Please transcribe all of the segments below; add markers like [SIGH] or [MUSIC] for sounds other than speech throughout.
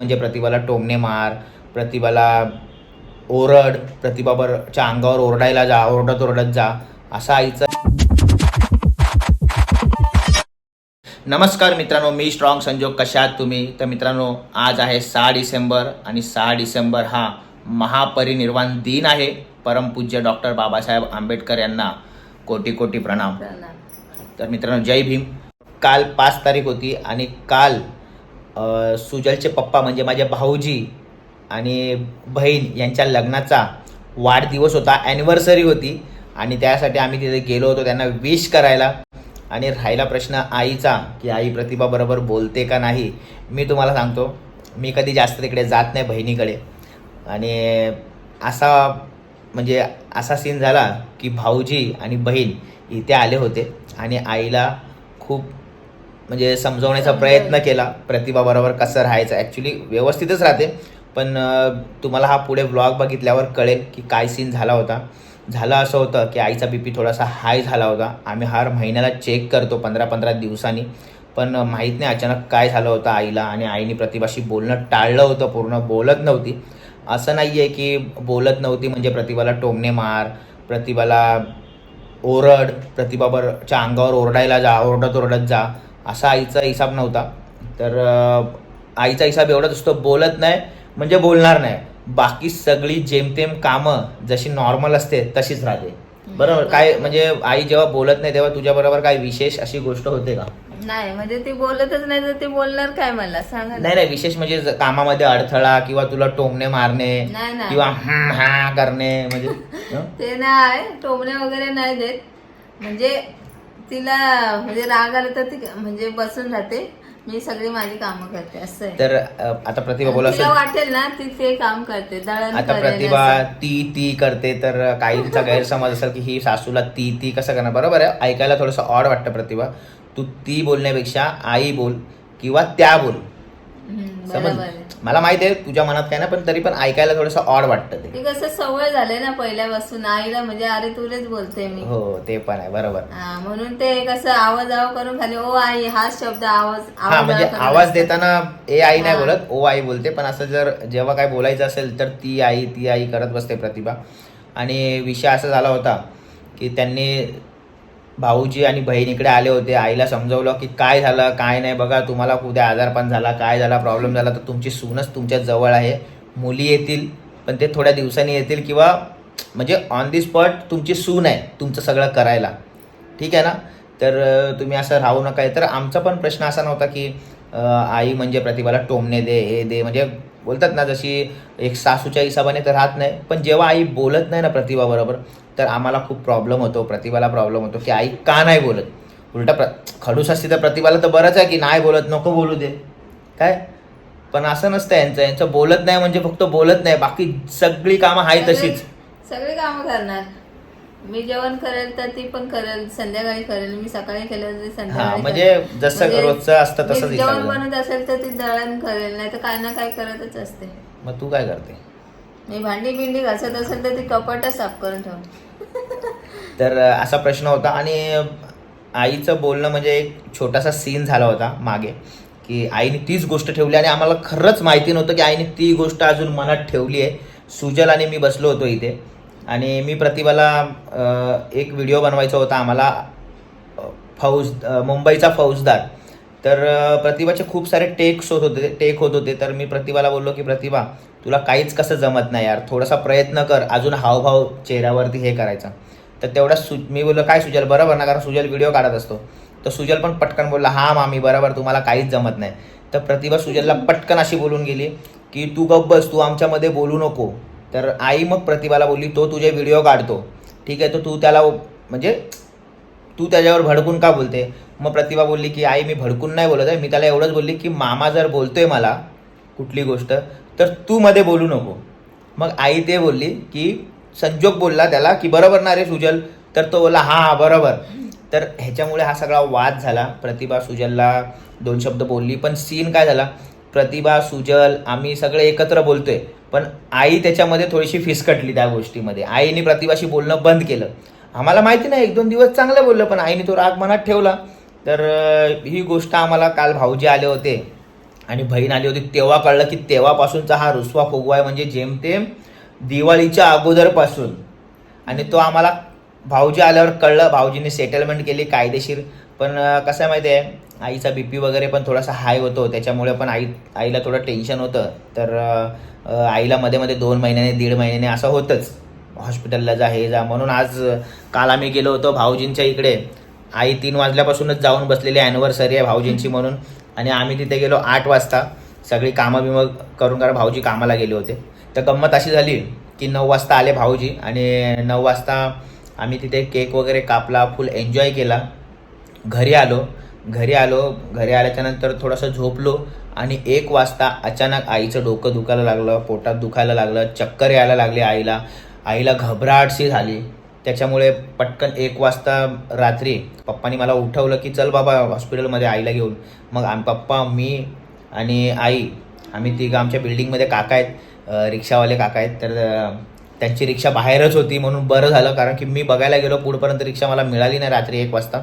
म्हणजे प्रतिभाला टोमणे मार प्रतिभाला ओरड प्रतिभाबरच्या अंगावर ओरडायला जा ओरडत ओरडत जा असा आईचा नमस्कार मित्रांनो मी स्ट्रॉंग संजोग कशा आहात तुम्ही? तर मित्रांनो आज आहे सहा डिसेंबर आणि सहा डिसेंबर हा महापरिनिर्वाण दिन आहे. परमपूज्य डॉक्टर बाबासाहेब आंबेडकर यांना कोटी कोटी प्रणाम. तर मित्रांनो जय भीम. काल पाच तारीख होती आणि काल सुजलचे पप्पा म्हणजे माझ्या भाऊजी आणि बहीण यांच्या लग्नाचा वाढदिवस होता ॲनिव्हर्सरी होती. आणि त्यासाठी आम्ही तिथे गेलो होतो त्यांना विश करायला. आणि राहिला प्रश्न आईचा की आई प्रतिभा बरोबर बोलते का नाही? मी तुम्हाला सांगतो मी कधी जास्त तिकडे जात नाही बहिणीकडे. आणि असा म्हणजे असा सीन झाला की भाऊजी आणि बहीण इथे आले होते. आणि आईला खूप म्हणजे समजवण्याचा प्रयत्न केला. प्रतिभाबरोबर कसं राहायचं? ॲक्च्युली व्यवस्थितच राहते. पण तुम्हाला हा पुढे व्लॉग बघितल्यावर कळेल की काय सीन झाला होता. झालं असं होतं की आईचा बी पी थोडासा हाय झाला होता. आम्ही हर महिन्याला चेक करतो पंधरा पंधरा दिवसांनी. पण माहीत नाही अचानक काय झालं होतं आईला आणि आईने प्रतिभाशी बोलणं टाळलं होतं पूर्ण बोलत नव्हती. असं नाही आहे की बोलत नव्हती म्हणजे प्रतिभाला टोमणे मार प्रतिभाला ओरड प्रतिभाबरच्या अंगावर ओरडायला जा ओरडत ओरडत जा. असा आईचा हिसाब नव्हता. तर आईचा हिसाब एवढाच असतो बोलत नाही म्हणजे बोलणार नाही. बाकी सगळी जेमतेम कामं जशी नॉर्मल असते तशीच राहते. बरोबर? काय म्हणजे आई जेव्हा बोलत नाही तेव्हा तुझ्या बरोबर काय विशेष अशी गोष्ट होते का? नाही म्हणजे ती बोलतच नाही तर ती बोलणार काय मला? सांगा. नाही नाही विशेष म्हणजे कामामध्ये अडथळा किंवा तुला टोमणे मारणे किंवा हं, करणे म्हणजे? [LAUGHS] ते नाही टोमणे वगैरे नाही देत. म्हणजे तिला म्हणजे राग आला तर ती म्हणजे बसून राहते. मी सगळी माझी कामं करते असं आहे. तर अं, आता प्रतिभा बोला तिला वाटेल ना ती ते काम करते दळण आता करेल प्रतिभा असं. ती ती करते तर काहींचा गैरसमज असेल की ही सासूला ती ती कसं करणार? बरोबर आहे ऐकायला थोडंसं ऑड वाटतं प्रतिभा. तू ती बोलण्यापेक्षा आई बोल किंवा त्या बोल. समज मला माहिती आहे तुझ्या मनात काय ना पण तरी पण ऐकायला थोडंसं ऑड वाटतं ते. कसं सवय झाले ना पहिल्यापासून आईला म्हणजे अरे तुलेच बोलते मी. हो ते पण आहे बरोबर. हा, म्हणून ते कसं आवाज आव करून खाली ओ आई हाच शब्द आवाज हा आवाज म्हणजे आवाज. देताना ए आई नाही हा. बोलत ओ आई बोलते पण असं जर जेव्हा काय बोलायचं असेल तर ती आई ती आई करत बसते प्रतिभा. आणि विषय असा झाला होता की त्यांनी भाऊजी आणि बहीण इकडे आले होते. आईला समजवलं की काय झालं काय नाही बघा तुम्हाला उद्या आजारपण झाला काय झाला प्रॉब्लेम झाला तर तुमची सूनच तुमच्या जवळ आहे. मुली येतील पण ते थोड्या दिवसांनी येतील किंवा म्हणजे ऑन दी स्पॉट तुमची सून आहे तुमचं सगळं करायला. ठीक आहे ना? तर तुम्ही असं राहू नका. तर आमचा पण प्रश्न असा नव्हता की आई म्हणजे प्रतिभाला टोमणे दे हे दे. म्हणजे बोलतात ना जशी एक सासूच्या हिसाबाने तर राहत नाही. पण जेव्हा आई बोलत नाही ना प्रतिभाबरोबर तर आम्हाला खूप प्रॉब्लेम होतो प्रतिभाला प्रॉब्लेम होतो की आई का नाही बोलत? उलटा प्र खडूस असती तर प्रतिभाला तर बरंच आहे की नाही बोलत नको बोलू दे. काय? पण असं नसतं यांचं. यांचं बोलत नाही म्हणजे फक्त बोलत नाही बाकी सगळी कामं आहे तशीच. सगळी कामं करणार. मी जेवण करेल तर ती पण करेल संध्याकाळी करेल मी सकाळी केलं तर हा संध्याकाळी म्हणजे करेल. जसं म्हणजे रोजचं असतं तसंच जेवण. बनवत असेल तर ती दळण करेल नाही तर काय ना काय करतच असते. मग तू काय करते? मी भांडी बिंडी घासत असेल तर ती कपाट साफ करून ठेवते. तर असा प्रश्न होता आणि आईचं बोलणं म्हणजे एक छोटासा सीन झाला होता मागे की आईने तीच गोष्ट ठेवली आणि आम्हाला खरंच माहिती नव्हतं की आईने ती गोष्ट अजून मनात ठेवली आहे. सुजल आणि मी बसलो होतो इथे आणि मी प्रतिभाला एक व्हिडिओ बनवायचा होता आम्हाला फौज मुंबईचा फौजदार. तर प्रतिभाचे खूप सारे टेक्स होत होते टेक होत होते. तर मी प्रतिभाला बोललो की प्रतिभा तुला काहीच कसं जमत नाही यार. थोडासा प्रयत्न कर. अजून हावभाव चेहऱ्यावरती हे करायचा. तर तेवढा सु मी बोललो काय सुजल? बरोबर ना? कारण सुजल व्हिडिओ काढत असतो. तर सुजल पण पटकन बोलला हा मामी बरोबर. तुम्हाला काहीच जमत नाही. तर प्रतिभा सुजलला पटकन अशी बोलून गेली की तू गब्बस बस. तू आमच्यामध्ये बोलू नको. तर आई मग प्रतिभाला बोलली तो तुझे व्हिडिओ काढतो. ठीक आहे तर तू त्याला म्हणजे तू त्याच्यावर भडकून का बोलते? मग प्रतिभा बोलली की आई मी भडकून नाही बोलत आहे. मी त्याला एवढंच बोलली की मामा जर बोलतोय मला कुठली गोष्ट तर तू मध्ये बोलू नको. मग आई ते बोलली की संजोग बोलला त्याला की बरोबर ना रे सुजल? तर तो बोलला हा हा बरोबर. तर ह्याच्यामुळे हा सगळा वाद झाला. प्रतिभा सुजलला दोन शब्द बोलली पण सीन काय झाला? प्रतिभा सुजल आम्ही सगळे एकत्र बोलतोय पण आई त्याच्यामध्ये थोडीशी फिसकटली त्या गोष्टीमध्ये. आईने प्रतिभाशी बोलणं बंद केलं. आम्हाला माहिती नाही एक दोन दिवस चांगलं बोललं पण आईने तो राग मनात ठेवला. तर ही गोष्ट आम्हाला काल भाऊजी आले होते. आणि बहीण आली होती तेव्हा कळलं की तेव्हापासूनचा हा रुसवा फुगवा आहे म्हणजे जेमतेम दिवाळीच्या अगोदरपासून. आणि तो आम्हाला भाऊजी आल्यावर कळलं भाऊजीने सेटलमेंट केली कायदेशीर. पण कसं आहे माहिती आहे आईचा बी पी वगैरे पण थोडासा हाय होतो त्याच्यामुळे पण आई आईला थोडं टेन्शन होतं. तर आईला मध्ये मध्ये दोन महिन्याने दीड महिन्याने असं होतंच. हॉस्पिटलला जा हे जा. म्हणून आज काल आम्ही गेलो होतो भाऊजींच्या इकडे. आई तीन वाजल्यापासूनच जाऊन बसलेली ॲनिव्हर्सरी आहे भाऊजींची म्हणून. आणि आम्ही तिथे गेलो आठ वाजता. सगळी कामं बिमं करून कारण भाऊजी कामाला गेले होते. तर गंमत अशी झाली की नऊ वाजता आले भाऊजी आणि नऊ वाजता आम्ही तिथे केक वगैरे कापला फुल एन्जॉय केला. घरी आलो. घरी आलो. घरी आल्याच्यानंतर थोडंसं झोपलो आणि एक वाजता अचानक आईचं डोकं दुखायला लागलं पोटात दुखायला लागलं चक्कर यायला लागली आईला. आईला घबराटशी झाली. त्याच्यामुळे पटकन एक वाजता रात्री पप्पानी मला उठवलं की चल बाबा हॉस्पिटलमध्ये आईला घेऊन. मग आम पप्पा मी आणि आई आम्ही तिघं आमच्या बिल्डिंगमध्ये काका आहेत रिक्षावाले काका आहेत. तर त्यांची रिक्षा बाहेरच होती म्हणून बरं झालं कारण की मी बघायला गेलो पुढपर्यंत रिक्षा मला मिळाली नाही रात्री एक वाजता.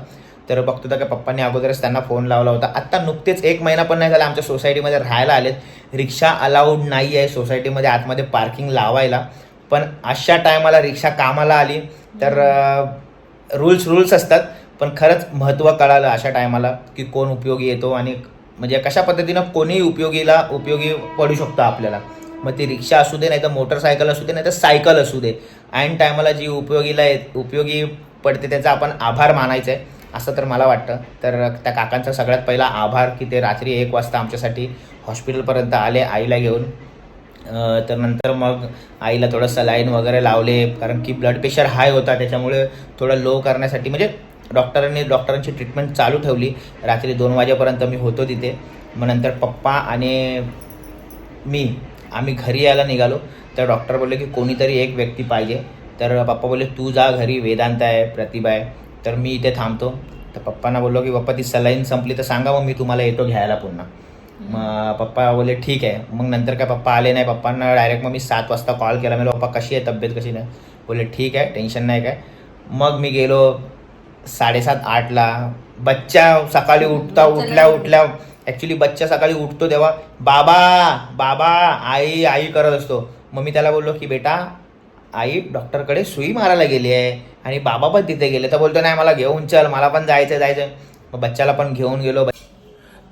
तर बघतो तर पप्पांनी अगोदरच त्यांना फोन लावला होता. आत्ता नुकतेच एक महिना पण नाही झाला आमच्या सोसायटीमध्ये राहायला आलेत. रिक्षा अलाउड नाही आहे सोसायटीमध्ये आतमध्ये पार्किंग लावायला. पण अशा टायमाला रिक्षा कामाला आली तर रूल्स रूल्स असतात पण खरंच महत्त्व कळालं अशा टायमाला की कोण उपयोगी येतो आणि म्हणजे कशा पद्धतीनं कोणीही उपयोगीला उपयोगी पडू शकतो आपल्याला. मग ती रिक्षा असू दे नाही तर मोटरसायकल असू दे नाही तर सायकल असू दे ऐन टायमाला जी उपयोगीला येत उपयोगी पडते त्याचा आपण आभार मानायचा आहे असं तर मला वाटतं. तर त्या काकांचा सगळ्यात पहिला आभार की ते रात्री एक वाजता आमच्यासाठी हॉस्पिटलपर्यंत आले आईला घेऊन. तर नंतर मग आईला थोडं सलाईन वगैरे लावले कारण की ब्लड प्रेशर हाय होता त्याच्यामुळे थोडं लो करण्यासाठी म्हणजे डॉक्टरांनी डॉक्टरांची ट्रीटमेंट चालू ठेवली. रात्री दोन वाजेपर्यंत मी होतो तिथे. मग नंतर पप्पा आणि मी आम्ही घरी यायला निघालो. तर डॉक्टर बोलले की कोणीतरी एक व्यक्ती पाहिजे. तर पप्पा बोलले तू जा घरी वेदांत आहे प्रतिभा आहे. तर मी इथे थांबतो. तर पप्पांना बोललो की पप्पा ती सलाईन संपली तर सांगा मग मी तुम्हाला येतो घ्यायला पुन्हा. मग पप्पा बोलले ठीक आहे. मग नंतर काय पप्पा आले नाही पप्पांना डायरेक्ट मग मी सात वाजता कॉल केला. मी पप्पा कशी आहे तब्येत कशी नाही बोलले ठीक आहे टेन्शन नाही काय. मग मी गेलो साडेसात आठला. बच्चा सकाळी उठता उठल्या उठल्या. ॲक्च्युली बच्चा सकाळी उठतो तेव्हा बाबा बाबा आई आई करत असतो. मग मी त्याला बोललो की बेटा आई डॉक्टरकडे सुई मारायला गेली आहे आणि बाबा पण तिथे गेले. तर बोलतो नाही मला घेऊन चल मला पण जायचं जायचं मग बच्चाला पण घेऊन गेलो.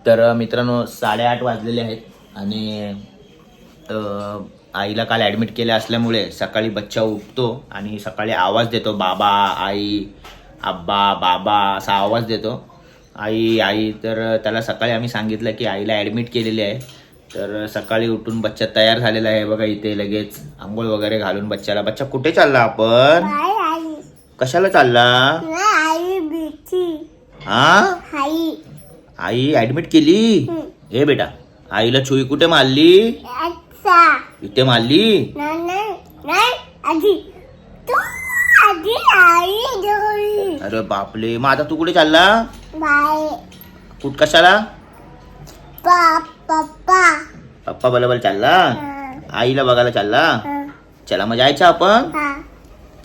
तर मित्रांनो साडेआठ वाजलेले आहेत आणि आईला काल ॲडमिट केले असल्यामुळे सकाळी बच्चा उठतो आणि सकाळी आवाज देतो. बाबा आई आब्बा बाबा असा आवाज देतो. आई आई तर त्याला सकाळी आम्ही सांगितलं की आईला ॲडमिट केलेली आहे. तर सकाळी उठून बच्चा तयार झालेला आहे बघा इथे लगेच. आंघोळ वगैरे घालून बच्चाला. बच्चा कुठे चालला आपण? कशाला चालला? हा आई ऍडमिट केली? ए बेटा आईला चुई कुठे मारली? अच्छा. इथे मारली? नाही नाही नाही आधी. तू आधी आई जोडी अरे बापले मग आता तू कुठे चालला? कुठ कशाला? पप्पा. बरोबर चालला? आईला बघायला चालला? चला मग जायचं आपण? हा.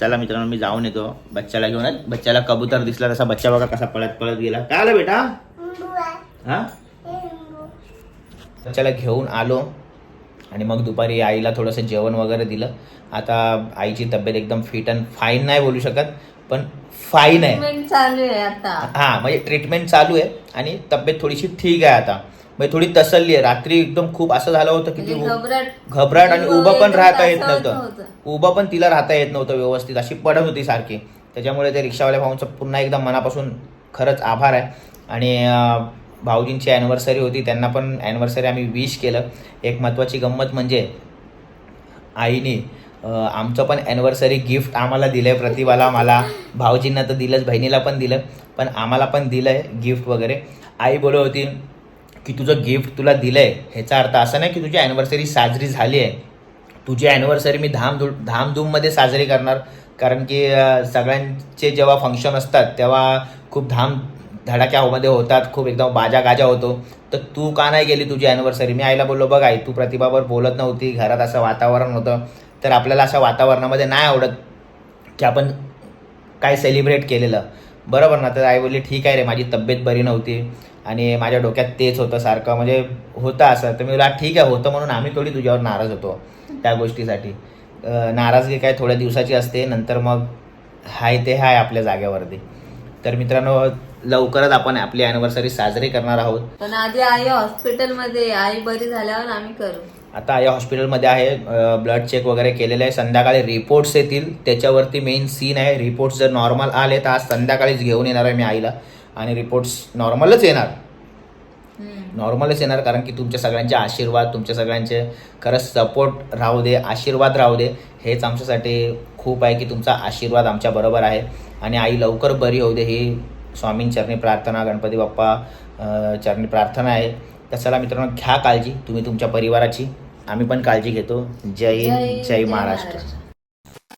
चला मित्रांनो मी जाऊन येतो. बच्चाला घेऊन. बच्चाला कबूतर दिसला तसा बच्चा बघा कसा पळत पळत गेला. काय आलं बेटा? हा? बच्चाला घेऊन आलो. आणि मग दुपारी आईला थोडंसं जेवण वगैरे दिलं. आता आईची तब्येत एकदम फिट अँड फाईन नाही बोलू शकत पण फाईन आहे. ट्रीटमेंट चालू आहे आता. हा म्हणजे ट्रीटमेंट चालू आहे आणि तब्येत थोडीशी ठीक आहे आता. म्हणजे थोडी तसल्ली आहे. रात्री एकदम खूप असं झालं होतं की ती म्हणजे घबराट आणि उभं पण राहता येत नव्हतं. उभं पण तिला राहता येत नव्हतं व्यवस्थित. अशी पडत होती सारखी. त्याच्यामुळे ते रिक्षावाल्या भाऊंचं पुन्हा एकदा मनापासून खरंच आभार आहे. आणि भाऊजींची ॲनिव्हर्सरी होती त्यांना पण ॲनिव्हर्सरी आम्ही विश केलं. एक महत्त्वाची गंमत म्हणजे आईने आमचं पण ॲनिव्हर्सरी गिफ्ट आम्हाला दिलं आहे प्रतिभाला मला भाऊजींना तर दिलंच बहिणीला पण दिलं पण आम्हाला पण दिलं आहे गिफ्ट वगैरे. आई बोलत होती की तुझं गिफ्ट तुला दिलं आहे ह्याचा अर्थ असा नाही की तुझी ॲनिव्हर्सरी साजरी झाली आहे. तुझी ॲनिव्हर्सरी मी धामधू धामधूममध्ये साजरी करणार. कारण की सगळ्यांचे जेव्हा फंक्शन असतात तेव्हा खूप धाम धडाक्यामध्ये होतात खूप एकदम बाजा गाजा होतो. तर तू का नाही गेली तुझी ॲनिव्हर्सरी मी आईला बोललो बघ आई तू प्रतिभावर बोलत नव्हती घरात असं वातावरण होतं. तर आपल्याला अशा वातावरणामध्ये नाही आवडत की आपण काय सेलिब्रेट केलेलं. बरोबर ना. तर आई बोलली ठीक आहे रे माझी तब्येत बरी नव्हती आणि माझ्या डोक्यात तेच होतं सारखं. म्हणजे होतं असं. तर मी बोला ठीक आहे होतं म्हणून आम्ही थोडी तुझ्यावर नाराज होतो त्या गोष्टीसाठी. नाराजगी काय थोड्या दिवसाची असते नंतर मग हाय ते हाय आपल्या जागेवरती. तर मित्रांनो लवकरच आपण आपली अॅनिव्हर्सरी साजरी करणार आहोत. पण आधी आई हॉस्पिटलमध्ये. आई बरी झाल्यावर आम्ही करू. आता या हॉस्पिटलमध्ये आहे. ब्लड चेक वगैरे केलेलं आहे. संध्याकाळी रिपोर्ट्स येतील. त्याच्यावरती मेन सीन आहे. रिपोर्ट्स जर नॉर्मल आले तर आज संध्याकाळीच घेऊन येणार आहे मी आईला. आणि रिपोर्ट्स नॉर्मलच येणार. नॉर्मलच येणार कारण की तुमच्या सगळ्यांचे आशीर्वाद तुमच्या सगळ्यांचे खरंच सपोर्ट राहू दे आशीर्वाद राहू दे. हेच आमच्यासाठी खूप आहे की तुमचा आशीर्वाद आमच्या बरोबर आहे. आणि आई लवकर बरी होऊ दे ही स्वामींचरणी प्रार्थना गणपती बाप्पा चरणी प्रार्थना आहे. तर चला मित्रांनो घ्या काळजी तुम्ही तुमच्या परिवाराची. आम्ही पण काळजी घेतो. जय जय महाराष्ट्र.